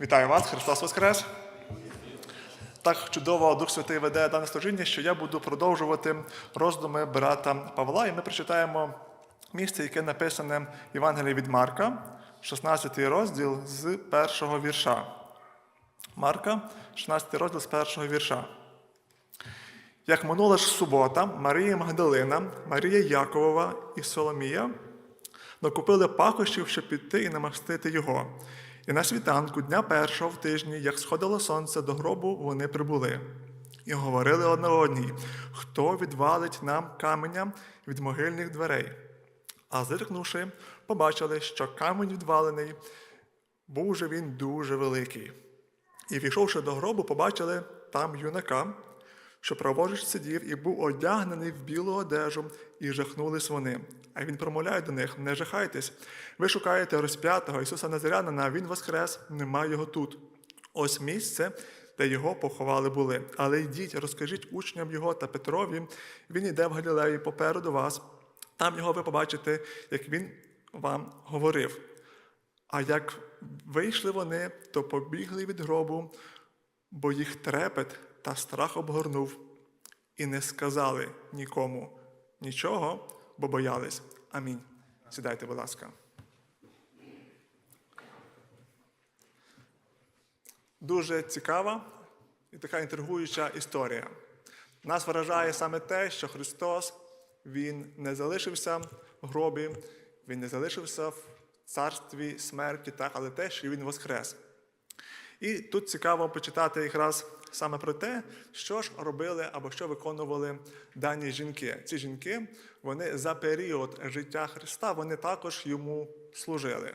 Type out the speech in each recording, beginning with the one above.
Вітаю вас, Христос Воскрес! Так чудово Дух Святий веде дане служіння, що я буду продовжувати роздуми брата Павла, і ми прочитаємо місце, яке написане в Євангелії від Марка, 16 розділ з першого вірша. Марка, 16 розділ з першого вірша. Як минула ж субота, Марія Магдалина, Марія Яковова і Соломія накупили пахощів, щоб піти і намастити його. І на світанку дня першого в тижні, як сходило сонце до гробу, вони прибули. І говорили одне одній, хто відвалить нам каменя від могильних дверей. А зиркнувши, побачили, що камінь відвалений, був же він дуже великий. І війшовши до гробу, побачили там юнака, що праворуч сидів і був одягнений в білу одежу, і жахнулись вони. А він промовляє до них: не жахайтесь, ви шукаєте розп'ятого Ісуса Назарянина, Він воскрес, нема його тут. Ось місце, де його поховали були. Але йдіть, розкажіть учням його та Петрові, він іде в Галілеї попереду вас. Там його ви побачите, як він вам говорив. А як вийшли вони, то побігли від гробу, бо їх трепет та страх обгорнув, і не сказали нікому нічого, бо боялись. Амінь. Сідайте, будь ласка. Дуже цікава і така інтригуюча історія. Нас вражає саме те, що Христос Він не залишився в гробі, Він не залишився в царстві смерті, так, але те, що Він воскрес. І тут цікаво почитати якраз саме про те, що ж робили або що виконували дані жінки. Ці жінки, вони за період життя Христа, вони також йому служили.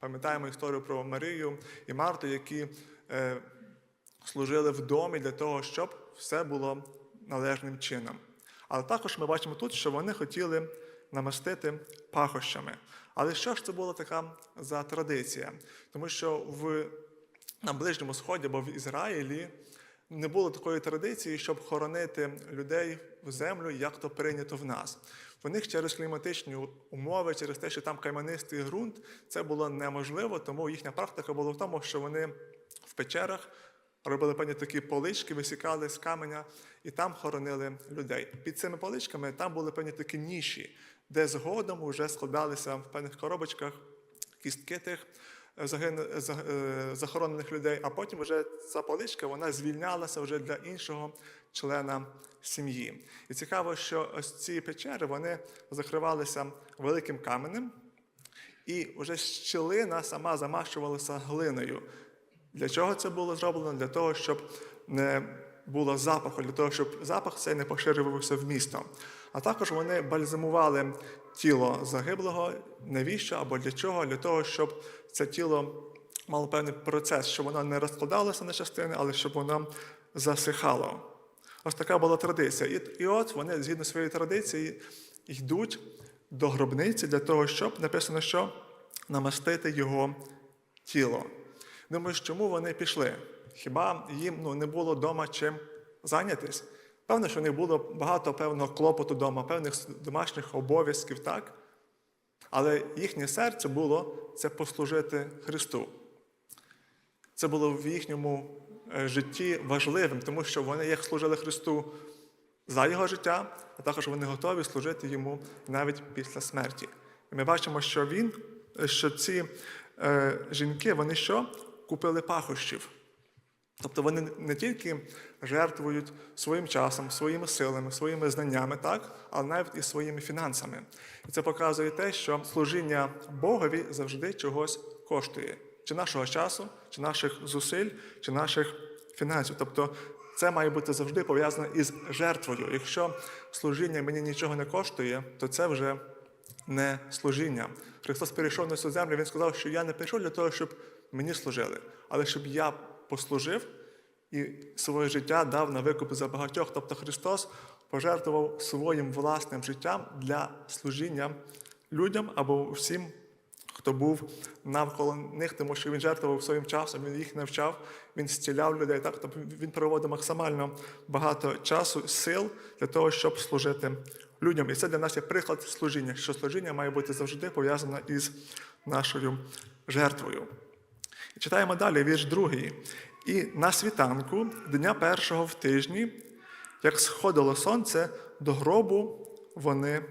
Пам'ятаємо історію про Марію і Марту, які е, служили в домі для того, щоб все було належним чином. Але також ми бачимо тут, що вони хотіли намастити пахощами. Але що ж це була така за традиція? Тому що в, на Ближньому Сході або в Ізраїлі не було такої традиції, щоб хоронити людей в землю, як то прийнято в нас. В них через кліматичні умови, через те, що там кайманистий ґрунт, це було неможливо, тому їхня практика була в тому, що вони в печерах робили певні такі полички, висікали з каменя і там хоронили людей. Під цими поличками там були певні такі ніші, де згодом вже складалися в певних коробочках кістки тих захоронених людей, а потім вже ця поличка вона звільнялася вже для іншого члена сім'ї. І цікаво, що ось ці печери вони закривалися великим каменем, і вже щілина сама замащувалася глиною. Для чого це було зроблено? Для того, щоб не було запаху, для того, щоб запах цей не поширювався в місто. А також вони бальзамували тіло загиблого. Навіщо або для чого? Для того, щоб це тіло мало певний процес, щоб воно не розкладалося на частини, але щоб воно засихало. Ось така була традиція. І, от вони, згідно своєї традиції, йдуть до гробниці для того, щоб написано, що намастити його тіло. Думаю, чому вони пішли? Хіба їм ну, не було вдома чим зайнятись? Певно, що в них було багато певного клопоту вдома, певних домашніх обов'язків, так? Але їхнє серце було це послужити Христу. Це було в їхньому е, житті важливим, тому що вони як служили Христу за його життя, а також вони готові служити йому навіть після смерті. І ми бачимо, що він, що ці е, жінки, вони що? Купили пахощів. Тобто вони не тільки жертвують своїм часом, своїми силами, своїми знаннями, так, але навіть і своїми фінансами. І це показує те, що служіння Богові завжди чогось коштує, чи нашого часу, чи наших зусиль, чи наших фінансів. Тобто це має бути завжди пов'язано із жертвою. Якщо служіння мені нічого не коштує, то це вже не служіння. Христос перейшов на цю землю, Він сказав, що я не прийшов для того, щоб мені служили, але щоб я послужив і своє життя дав на викуп за багатьох. Тобто Христос пожертвував своїм власним життям для служіння людям або всім, хто був навколо них, тому що він жертвував своїм часом, він їх навчав, він зціляв людей. Так? Тобто він проводив максимально багато часу, сил для того, щоб служити людям. І це для нас є приклад служіння, що служіння має бути завжди пов'язане із нашою жертвою. Читаємо далі вірш другий. І на світанку, дня першого в тижні, як сходило сонце, до гробу вони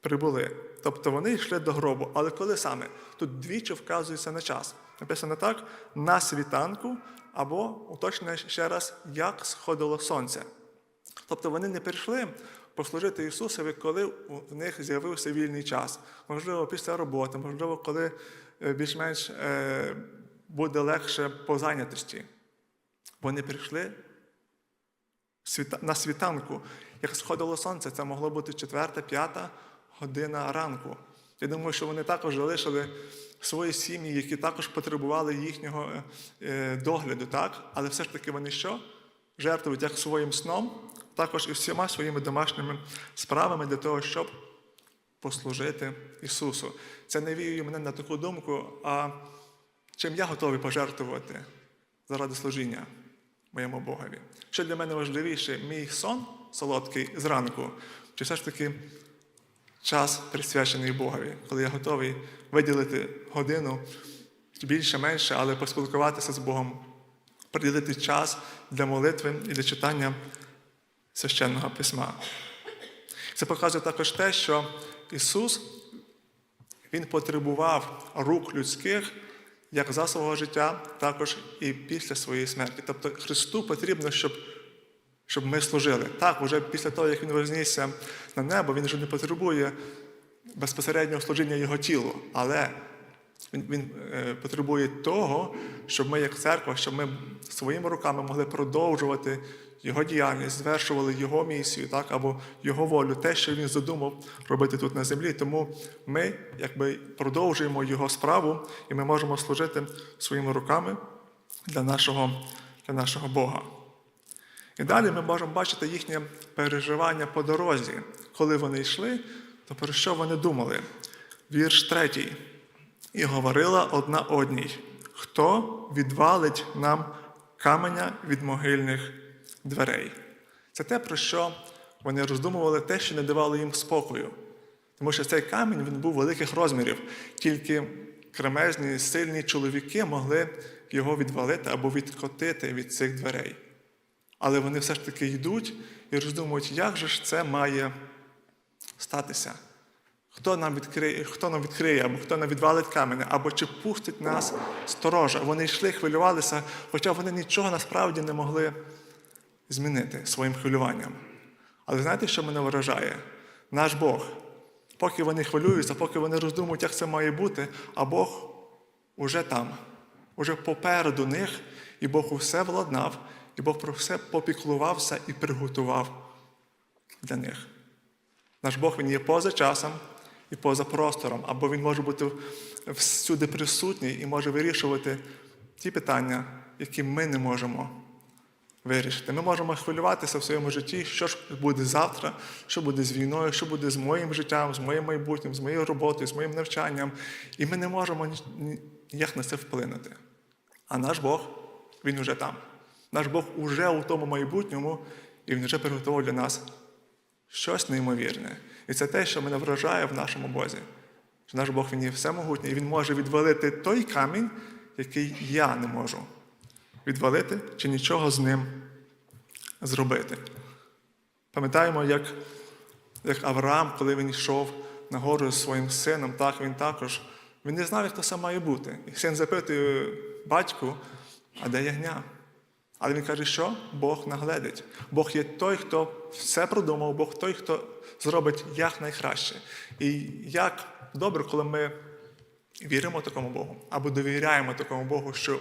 прибули. Тобто вони йшли до гробу. Але коли саме? Тут двічі вказується на час. Написано так: на світанку, або уточнено ще раз, як сходило сонце. Тобто вони не прийшли послужити Ісусові, коли в них з'явився вільний час. Можливо, після роботи, можливо, коли е, більш-менш е, буде легше по зайнятості. Вони прийшли на світанку. Як сходило сонце, це могло бути четверта, п'ята година ранку. Я думаю, що вони також залишили свої сім'ї, які також потребували їхнього е, е, догляду, так? але все ж таки вони що? Жертвують як своїм сном, також і всіма своїми домашніми справами для того, щоб послужити Ісусу. Це навіює мене на таку думку, а чим я готовий пожертвувати заради служіння моєму Богові? Що для мене важливіше, мій сон солодкий зранку, чи все ж таки час присвячений Богові, коли я готовий виділити годину більше, менше, але поспілкуватися з Богом, приділити час для молитви і для читання священного письма. Це показує також те, що Ісус Він потребував рук людських як за свого життя, також і після своєї смерті. Тобто Христу потрібно, щоб, щоб ми служили. Так, вже після того, як Він вознісся на небо, Він вже не потребує безпосереднього служіння Його тілу, але він, він е, потребує того, щоб ми, як церква, щоб ми своїми руками могли продовжувати його діяльність, звершували його місію, так, або його волю, те, що він задумав робити тут на землі. Тому ми якби продовжуємо його справу, і ми можемо служити своїми руками для нашого, для нашого Бога. І далі ми можемо бачити їхнє переживання по дорозі. Коли вони йшли, то про що вони думали? Вірш третій. І говорила одна одній: хто відвалить нам каменя від могильних дверей? Це те, про що вони роздумували, те, що не давало їм спокою. Тому що цей камінь він був великих розмірів, тільки кремезні, сильні чоловіки могли його відвалити або відкотити від цих дверей. Але вони все ж таки йдуть і роздумують, як же ж це має статися. Хто нам відкриє, хто нам відкриє, або хто нам відвалить камені, або чи пустить нас сторожа. Вони йшли, хвилювалися, хоча вони нічого насправді не могли змінити своїм хвилюванням. Але знаєте, що мене вражає? Наш Бог. Поки вони хвилюються, поки вони роздумують, як це має бути, а Бог уже там, уже попереду них, і Бог усе владнав, і Бог про все попіклувався і приготував для них. Наш Бог він є поза часом і поза простором, або Він може бути всюди присутній і може вирішувати ті питання, які ми не можемо вирішити. Ми можемо хвилюватися в своєму житті, що ж буде завтра, що буде з війною, що буде з моїм життям, з моїм майбутнім, з моєю роботою, з моїм навчанням. І ми не можемо ні- ні- ніяк на це вплинути. А наш Бог, Він уже там. Наш Бог уже у тому майбутньому, і Він вже приготував для нас щось неймовірне. І це те, що мене вражає в нашому Бозі. Що наш Бог він є всемогутній, і Він може відвалити той камінь, який я не можу відвалити чи нічого з ним зробити. Пам'ятаємо, як, як Авраам, коли він йшов на гору з своїм сином, так він також він не знав, як це все має бути. І син запитує батьку, а де ягня? Але він каже, що Бог нагледить. Бог є той, хто все продумав, Бог той, хто зробить як найкраще. І як добре, коли ми віримо такому Богу або довіряємо такому Богу, що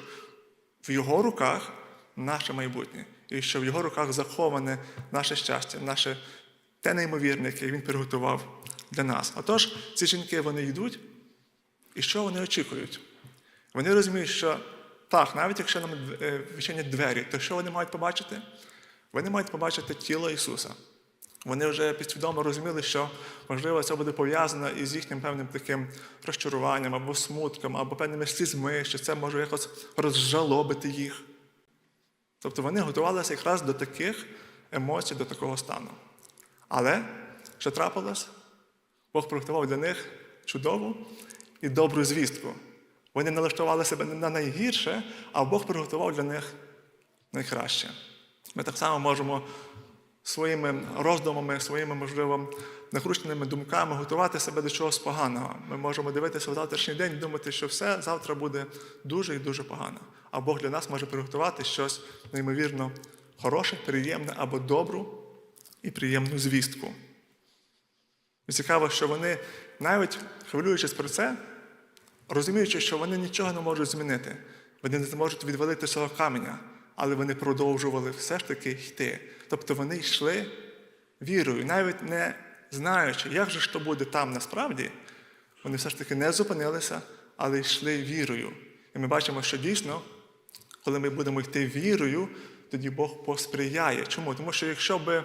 в його руках наше майбутнє, і що в його руках заховане наше щастя, наше те неймовірне, яке він приготував для нас. Отож, ці жінки вони йдуть, і що вони очікують? Вони розуміють, що так, навіть якщо нам е, відчинять двері, то що вони мають побачити? Вони мають побачити тіло Ісуса. Вони вже підсвідомо розуміли, що, можливо, це буде пов'язано із їхнім певним таким розчаруванням або смутком, або певними слізьми, що це може якось розжалобити їх. Тобто вони готувалися якраз до таких емоцій, до такого стану. Але що трапилось? Бог приготував для них чудову і добру звістку. Вони налаштували себе на найгірше, а Бог приготував для них найкраще. Ми так само можемо своїми роздумами, своїми, можливо, накрученими думками готувати себе до чогось поганого. Ми можемо дивитися в завтрашній день і думати, що все завтра буде дуже і дуже погано. А Бог для нас може приготувати щось неймовірно хороше, приємне або добру і приємну звістку. І цікаво, що вони, навіть хвилюючись про це, розуміючи, що вони нічого не можуть змінити, вони не зможуть відвалити цього каменя, але вони продовжували все ж таки йти. Тобто вони йшли вірою, навіть не знаючи, як же ж то буде там насправді, вони все ж таки не зупинилися, але йшли вірою. І ми бачимо, що дійсно, коли ми будемо йти вірою, тоді Бог посприяє. Чому? Тому що якщо б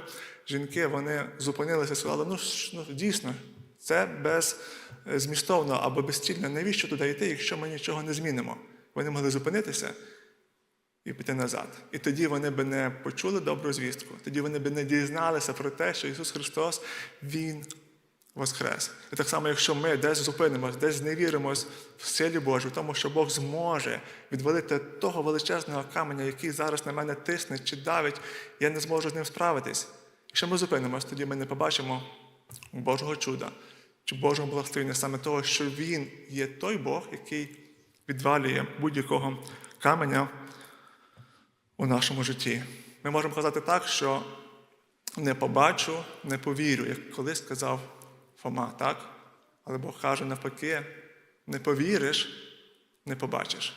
жінки вони зупинилися і сказали, ну, ну дійсно, це беззмістовно або безцільно, навіщо туди йти, якщо ми нічого не змінимо? Вони могли зупинитися і піти назад. І тоді вони би не почули добру звістку, тоді вони би не дізналися про те, що Ісус Христос, Він воскрес. І так само, якщо ми десь зупинимось, десь зневіримось в силі Божій, в тому, що Бог зможе відвалити того величезного каменя, який зараз на мене тисне чи давить, я не зможу з ним справитись. Якщо ми зупинимось, тоді ми не побачимо Божого чуда чи Божого благословення саме того, що Він є той Бог, який відвалює будь-якого каменя у нашому житті. Ми можемо казати так, що не побачу, не повірю, як колись сказав Фома, так? Але Бог каже навпаки, не повіриш, не побачиш.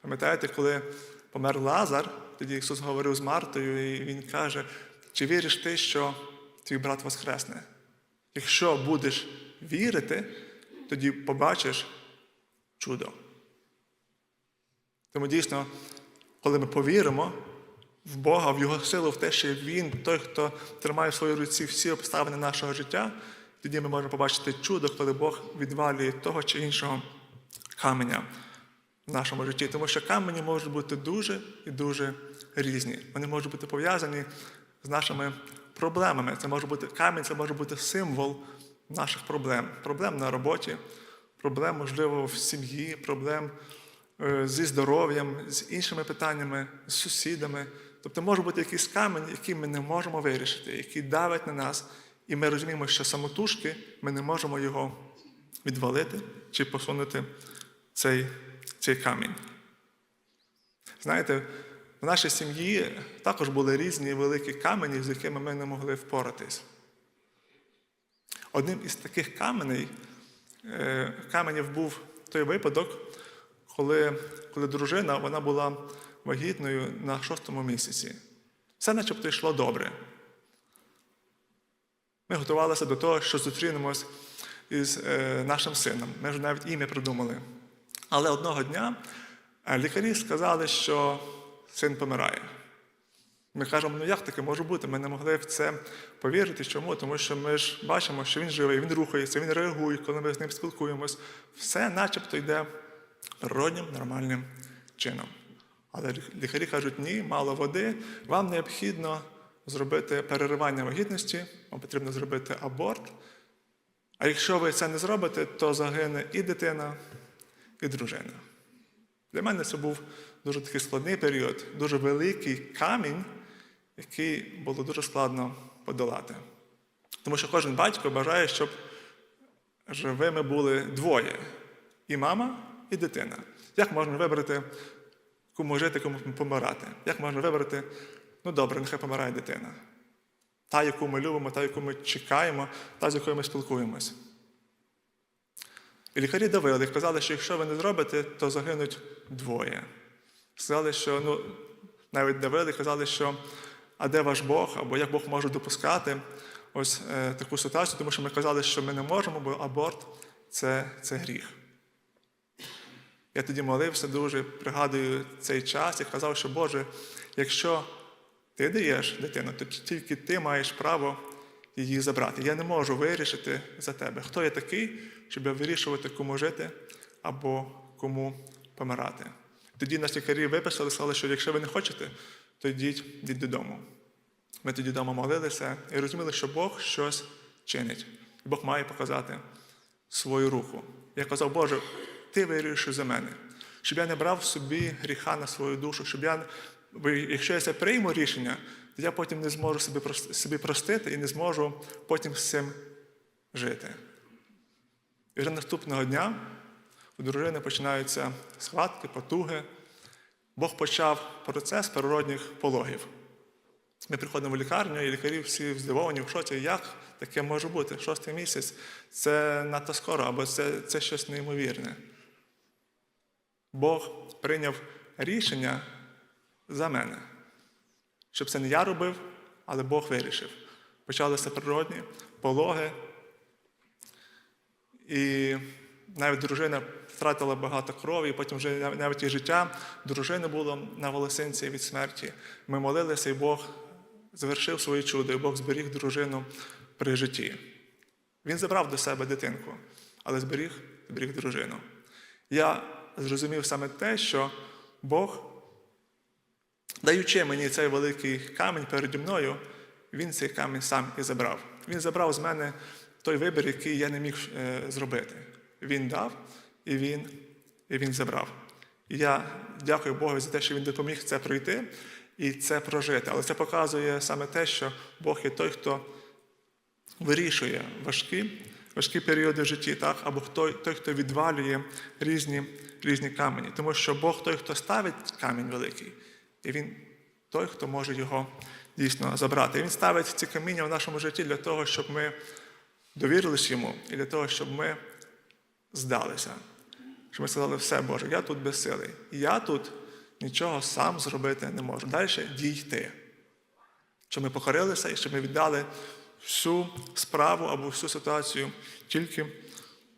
Пам'ятаєте, коли помер Лазар, тоді Ісус говорив з Мартою, і Він каже, чи віриш ти, що твій брат воскресне? Якщо будеш вірити, тоді побачиш чудо. Тому дійсно, коли ми повіримо в Бога, в Його силу, в те, що Він той, хто тримає в своїй руці всі обставини нашого життя, тоді ми можемо побачити чудо, коли Бог відвалює того чи іншого каменя в нашому житті. Тому що камені можуть бути дуже і дуже різні. Вони можуть бути пов'язані з нашими проблемами. Це може бути камінь, це може бути символ наших проблем. Проблем на роботі, проблем, можливо, в сім'ї, проблем зі здоров'ям, з іншими питаннями, з сусідами. Тобто може бути якийсь камінь, який ми не можемо вирішити, який давить на нас, і ми розуміємо, що самотужки ми не можемо його відвалити чи посунути цей, цей камінь. Знаєте, в нашій сім'ї також були різні великі камені, з якими ми не могли впоратись. Одним із таких каменей, е, каменів був той випадок, коли, коли дружина вона була вагітною на шостому місяці. Все начебто йшло добре. Ми готувалися до того, що зустрінемось із е, нашим сином. Ми вже навіть ім'я придумали. Але одного дня е, лікарі сказали, що син помирає. Ми кажемо, ну як таке може бути? Ми не могли в це повірити. Чому? Тому що ми ж бачимо, що він живий, він рухається, він реагує, коли ми з ним спілкуємось. Все начебто йде природнім, нормальним чином. Але лікарі кажуть, ні, мало води, вам необхідно зробити переривання вагітності, вам потрібно зробити аборт. А якщо ви це не зробите, то загине і дитина, і дружина. Для мене це був дуже такий складний період, дуже великий камінь, який було дуже складно подолати. Тому що кожен батько бажає, щоб живими були двоє: і мама, і дитина. Як можна вибрати, кому жити, кому помирати? Як можна вибрати, ну добре, нехай помирає дитина. Та, яку ми любимо, та, яку ми чекаємо, та, з якою ми спілкуємось. І лікарі давили, казали, що якщо ви не зробите, то загинуть двоє. Сказали, що ну, навіть давили, казали, що а де ваш Бог, або як Бог може допускати ось е, таку ситуацію, тому що ми казали, що ми не можемо, бо аборт це, це гріх. Я тоді молився дуже, пригадую цей час і казав, що Боже, якщо ти даєш дитину, то тільки ти маєш право її забрати. Я не можу вирішити за тебе. Хто я такий, щоб вирішувати, кому жити або кому помирати. Тоді нас лікарі виписали, сказали, що якщо ви не хочете, то йдіть додому. Ми тоді вдома молилися і розуміли, що Бог щось чинить. Бог має показати свою руку. Я казав, Боже, ти вирішиш за мене. щоб я не брав собі гріха на свою душу, щоб я, якщо я це прийму рішення, то я потім не зможу собі простити і не зможу потім з цим жити. І вже наступного дня у дружини починаються схватки, потуги. Бог почав процес природних пологів. Ми приходимо в лікарню, і лікарі всі здивовані в шоці, як таке може бути? Шостий місяць це надто скоро, або це, це щось неймовірне. Бог прийняв рішення за мене, щоб це не я робив, але Бог вирішив. Почалися природні пологи, і навіть дружина втратила багато крові, і потім вже навіть і життя дружини було на волосинці від смерті. Ми молилися, і Бог завершив своє чудо, і Бог зберіг дружину при житті. Він забрав до себе дитинку, але зберіг, зберіг дружину. Я зрозумів саме те, що Бог, даючи мені цей великий камінь переді мною, він цей камінь сам і забрав. Він забрав з мене той вибір, який я не міг е, зробити. Він дав і він, і він забрав. І я дякую Богу за те, що він допоміг це пройти і це прожити. Але це показує саме те, що Бог є той, хто вирішує важкі, важкі періоди в житті, так? або той, той, хто відвалює різні, різні камені. Тому що Бог той, хто ставить камінь великий, і він той, хто може його дійсно забрати. І він ставить ці каміння в нашому житті для того, щоб ми довірились йому, і для того, щоб ми здалися. Щоб ми сказали, все, Боже, я тут безсилий. Я тут нічого сам зробити не можу. Далі дійти щоб ми покорилися і щоб ми віддали всю справу або всю ситуацію тільки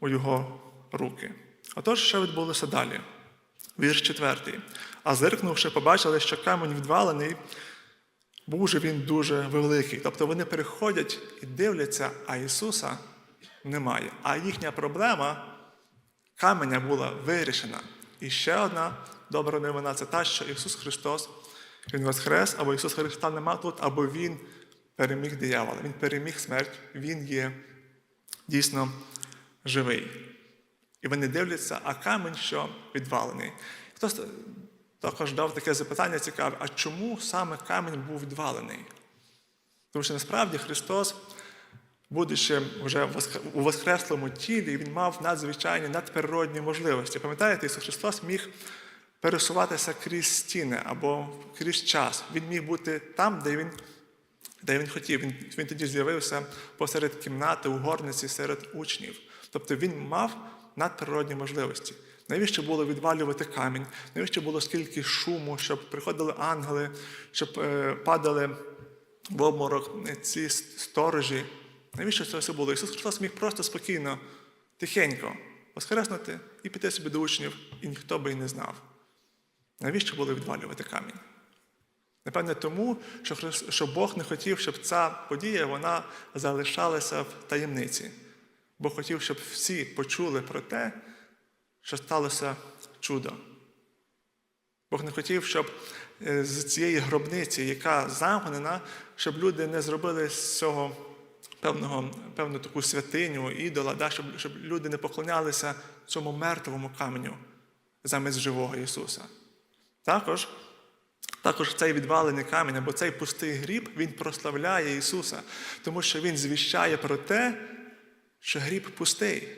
у його руки. Отож, що відбулося далі? Вірш четвертий. А зиркнувши, побачили, що камінь відвалений, був же він дуже великий. Тобто вони переходять і дивляться, а Ісуса немає. А їхня проблема каменя була вирішена. І ще одна добра новина це та, що Ісус Христос, Він воскрес, або Ісус Христа нема тут, або Він переміг диявола, Він переміг смерть, Він є дійсно живий. І вони дивляться, а камінь, що відвалений. Хтось також дав таке запитання цікаве: а чому саме камінь був відвалений? Тому що насправді Христос, будучи вже у воскреслому тілі, він мав надзвичайні надприродні можливості. Пам'ятаєте, Ісус Христос міг пересуватися крізь стіни або крізь час. Він міг бути там, де він, де він хотів. Він, він тоді з'явився посеред кімнати, у горниці серед учнів. Тобто він мав надприродні можливості. Навіщо було відвалювати камінь? Навіщо було скільки шуму, щоб приходили ангели, щоб е, падали в обморок ці сторожі? Навіщо це все було? Ісус Христос міг просто спокійно, тихенько воскреснути і піти собі до учнів, і ніхто би й не знав. Навіщо було відвалювати камінь? Напевне, тому, що Бог не хотів, щоб ця подія вона залишалася в таємниці. Бог хотів, щоб всі почули про те, що сталося чудо. Бог не хотів, щоб е, з цієї гробниці, яка замкнена, щоб люди не зробили з цього певного, певну таку святиню, ідола, да, щоб, щоб люди не поклонялися цьому мертвому каменю замість живого Ісуса. Також, також цей відвалений камінь або цей пустий гріб, він прославляє Ісуса, тому що Він звіщає про те, що гріб пустий.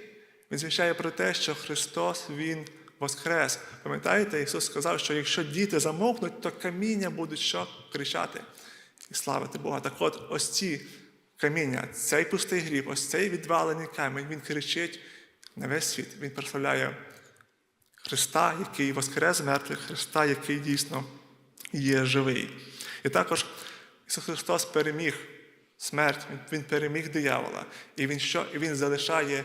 Він звіщає про те, що Христос Він воскрес. Пам'ятаєте, Ісус сказав, що якщо діти замовкнуть, то каміння будуть що кричати і славити Бога. Так от, ось ці каміння, цей пустий гріб, ось цей відвалений камінь, він кричить на весь світ. Він прославляє Христа, який воскрес з мертвих, Христа, який дійсно є живий. І також Ісус Христос переміг смерть, Він- переміг диявола. І Він що? І Він залишає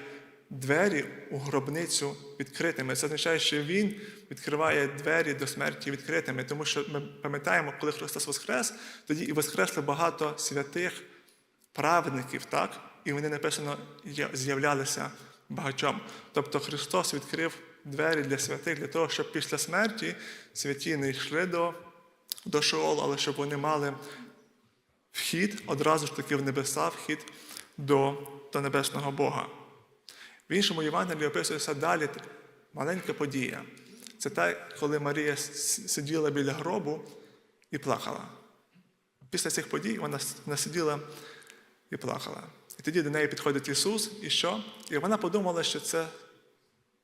двері у гробницю відкритими. Це означає, що Він відкриває двері до смерті відкритими, тому що ми пам'ятаємо, коли Христос воскрес, тоді і воскресли багато святих праведників, так? І вони написано з'являлися багатьом. Тобто Христос відкрив двері для святих для того, щоб після смерті святі не йшли до, до Шеолу, але щоб вони мали вхід одразу ж таки в небеса, вхід до, до небесного Бога. В іншому Євангелії описується далі маленька подія. Це те, коли Марія сиділа біля гробу і плакала. Після цих подій вона сиділа і плакала. І тоді до неї підходить Ісус, і що? І вона подумала, що це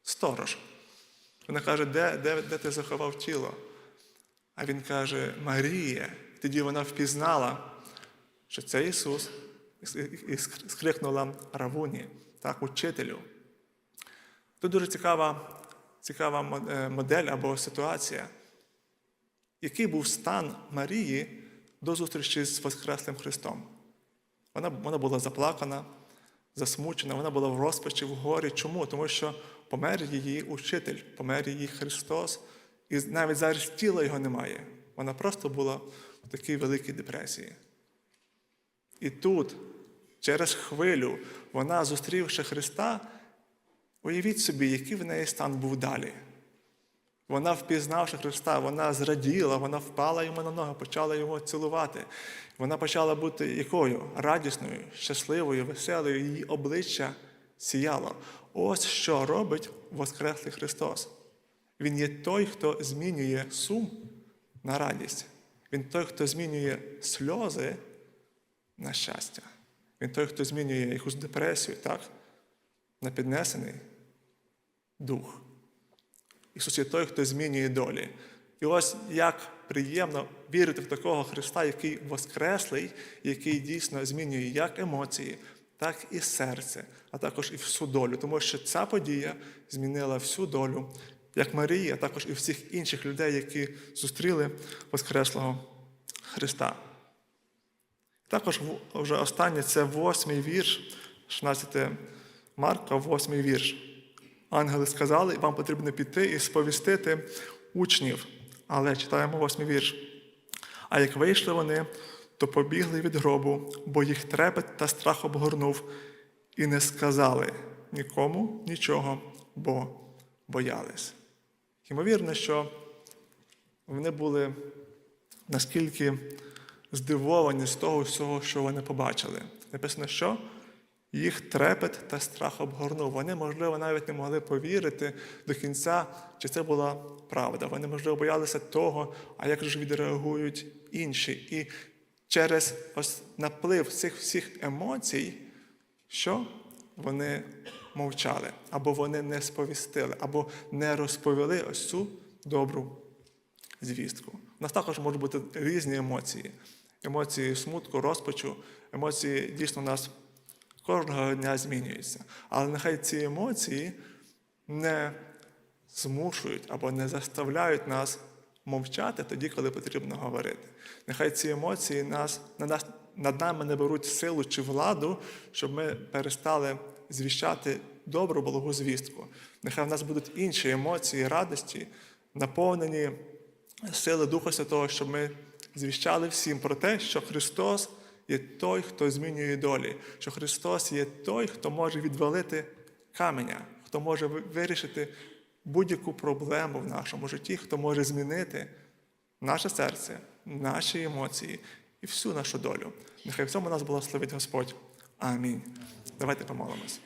сторож. Вона каже, де, де, де ти заховав тіло? А він каже, Марія. І тоді вона впізнала, що це Ісус, і- скрикнула Равуні, так, учителю. Тут дуже цікава, цікава е, модель або ситуація. Який був стан Марії до зустрічі з Воскреслим Христом? Вона, вона була заплакана, засмучена, вона була в розпачі, в горі. Чому? Тому що помер її учитель, помер її Христос, і навіть зараз тіла його немає. Вона просто була в такій великій депресії. І тут, через хвилю, вона, зустрівши Христа, уявіть собі, який в неї стан був далі. Вона, впізнавши Христа, вона зраділа, вона впала йому на ноги, почала його цілувати. Вона почала бути якою? Радісною, щасливою, веселою, її обличчя сіяло. Ось що робить Воскреслий Христос. Він є той, хто змінює сум на радість. Він той, хто змінює сльози на щастя. Він той, хто змінює якусь депресію, так? на піднесений дух. Ісус є той, хто змінює долі. І ось як приємно вірити в такого Христа, який воскреслий, який дійсно змінює як емоції, так і серце, а також і всю долю. Тому що ця подія змінила всю долю, як Марії, а також і всіх інших людей, які зустріли Воскреслого Христа. Також вже останнє це восьмий вірш, 16 Марка, восьмий вірш. Ангели сказали, вам потрібно піти і сповістити учнів. Але читаємо восьмий вірш. А як вийшли вони, то побігли від гробу, бо їх трепет та страх обгорнув, і не сказали нікому нічого, бо боялись. Ймовірно, що вони були наскільки здивовані з того всього, що вони побачили. Написано, що їх трепет та страх обгорнув. Вони, можливо, навіть не могли повірити до кінця, чи це була правда. Вони, можливо, боялися того, а як ж відреагують інші. І через ось наплив цих всіх емоцій, що вони мовчали, або вони не сповістили, або не розповіли ось цю добру звістку. У нас також можуть бути різні емоції. Емоції смутку, розпачу, емоції дійсно у нас кожного дня змінюються. Але нехай ці емоції не змушують або не заставляють нас мовчати тоді, коли потрібно говорити. Нехай ці емоції нас, над нами не беруть силу чи владу, щоб ми перестали звіщати добру благу звістку. Нехай в нас будуть інші емоції, радості, наповнені сили Духа Святого, щоб ми звіщали всім про те, що Христос є той, хто змінює долі, що Христос є той, хто може відвалити каменя, хто може вирішити будь-яку проблему в нашому житті, хто може змінити наше серце, наші емоції і всю нашу долю. Нехай в цьому нас благословить Господь. Амінь. Давайте помолимось.